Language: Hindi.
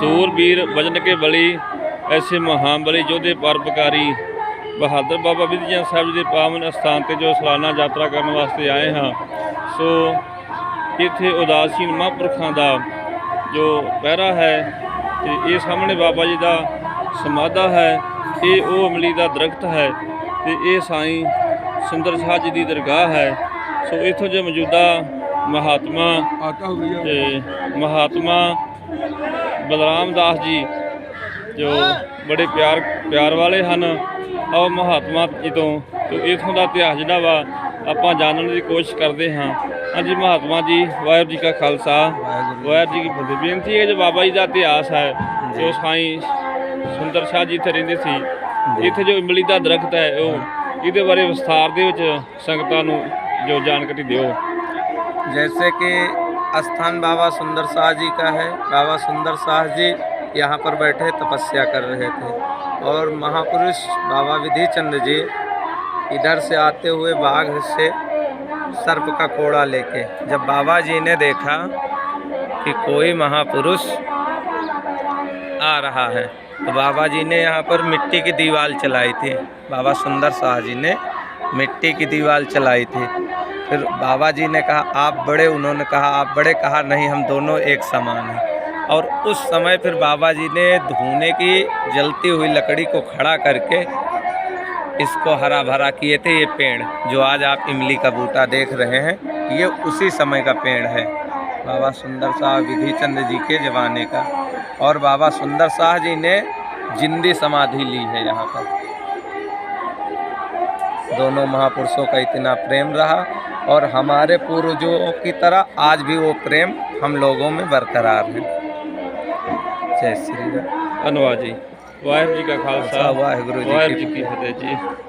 ਸੂਰਬੀਰ ਵਜਨ ਕੇ ਬਲੀ ਐਸੇ ਮਹਾਨ ਬਲੀ ਯੋਧੇ ਪਰਪਕਾਰੀ ਬਹਾਦਰ ਬਾਬਾ ਵਿਧੀਆ ਸਾਹਿਬ ਜੀ ਦੇ ਪਾਵਨ ਅਸਥਾਨ ਤੇ ਜੋ ਸਲਾਨਾ ਯਾਤਰਾ ਕਰਨ ਵਾਸਤੇ ਆਏ ਹਾਂ। ਸੋ ਇੱਥੇ ਉਦਾਸੀਨ ਮਹਾਂਪੁਰਖਾਂ ਦਾ ਜੋ ਪਹਿਰਾ ਹੈ ਤੇ ਇਹ ਸਾਹਮਣੇ ਬਾਬਾ ਜੀ ਦਾ ਸਮਾਧਾ ਹੈ ਇਹ ਉਹ ਅਮਲੀ ਦਾ ਦਰਖਤ ਹੈ ਤੇ ਇਹ ਸਾਈਂ ਸੁੰਦਰ ਸਾਹਿਬ ਜੀ ਦੀ ਦਰਗਾਹ ਹੈ। ਸੋ ਇਥੋਂ ਜੇ ਮੌਜੂਦਾ ਮਹਾਤਮਾ ਤੇ ਮਹਾਤਮਾ ਬਲਰਾਮ ਦਾਸ ਜੀ ਜੋ ਬੜੇ ਪਿਆਰ ਪਿਆਰ ਵਾਲੇ ਹਨ ਔਰ ਮਹਾਤਮਾ ਜੀ ਤੋਂ ਤੋਂ ਇਥੋਂ ਦਾ ਇਤਿਹਾਸ ਜਿਹੜਾ ਵਾ ਆਪਾਂ ਜਾਣਨ ਦੀ ਕੋਸ਼ਿਸ਼ ਕਰਦੇ ਹਾਂ। ਹਾਂਜੀ ਮਹਾਤਮਾ ਜੀ ਵਾਹਿਗੁਰੂ ਜੀ ਕਾ ਖਾਲਸਾ। ਵਾਹਿਗੁਰੂ ਜੀ ਕੀ ਫਤਿਹ। ਬੇਨਤੀ ਹੈ ਜੋ ਬਾਬਾ ਜੀ ਦਾ ਇਤਿਹਾਸ ਹੈ ਜੋ। ਸਾਈਂ ਸੁੰਦਰ ਸ਼ਾਹ ਜੀ ਇੱਥੇ ਰਹਿੰਦੇ ਸੀ ਇੱਥੇ ਜੋ ਇਮਲੀ ਦਾ ਦਰਖਤ ਹੈ ਉਹ ਇਹਦੇ ਬਾਰੇ ਵਿਸਥਾਰ ਦੇ ਵਿੱਚ ਸੰਗਤਾਂ ਨੂੰ ਜੋ ਜਾਣਕਾਰੀ ਦਿਓ। ਜੈਸੇ ਕਿ स्थान बाबा सुंदर शाह जी का है। बाबा सुंदर शाह जी यहाँ पर बैठे तपस्या कर रहे थे। और महापुरुष बाबा विधि चंद जी इधर से आते हुए बाघ से सर्प का कोड़ा लेके। जब बाबा जी ने देखा कि कोई महापुरुष आ रहा है तो बाबा जी ने यहाँ पर मिट्टी की दीवार चलाई थी। बाबा सुंदर शाह जी ने मिट्टी की दीवार चलाई थी। फिर बाबा जी ने कहा, आप बड़े, उन्होंने कहा, आप बड़े, कहा, नहीं, हम दोनों एक समान हैं। और उस समय फिर बाबा जी ने धुने की, जलती हुई लकड़ी को खड़ा करके इसको हरा भरा किए थे, ये पेड़, जो आज आप इमली का बूटा देख रहे हैं। ये उसी समय का पेड़ है। बाबा सुंदर शाह विधि चंद जी के जमाने का। और बाबा सुंदर शाह जी ने जिंदी समाधि ली है यहाँ पर। दोनों महापुरुषों का इतना प्रेम रहा और हमारे पूर्वजों की तरह आज भी वो प्रेम हम लोगों में बरकरार है। जय श्री राम। धन्यवाद जी। वाहेगुरु जी का खालसा। अच्छा, जी की फतेह जी।